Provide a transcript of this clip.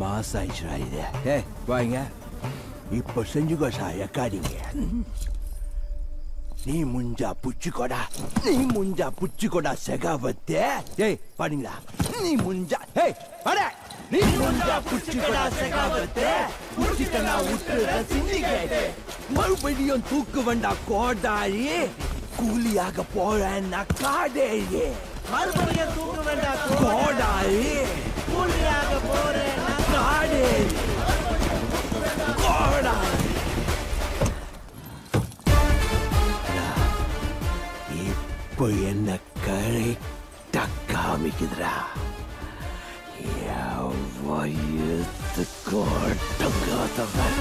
mass ஆயிடுச்சுடா இது ஏய் வாங்க இப்போ செஞ்சுக்கோ சாய காடிங்க நீ முஞ்சா புச்சுக்கோடா நீ முஞ்சா புச்சுக்கோடா செகாவத்தே ஏய் பாடுங்களா நீ முஞ்சா ஏய் பாட நீ முஞ்சா புச்சுக்கோடா செகாவத்தே புச்சுக்கனா விட்டுற சிந்திகேட் மறுபடியும் தூக்கு வண்டா கோடாரி கூலியாக போறேன்னா காடேரி மறுபடியும் தூக்க வேண்டாம் கோடாரி இப்போ என்ன கரெக்டா காமிக்குதுடா என் வயிற்றுக்கு ஒட்டங்காதவன்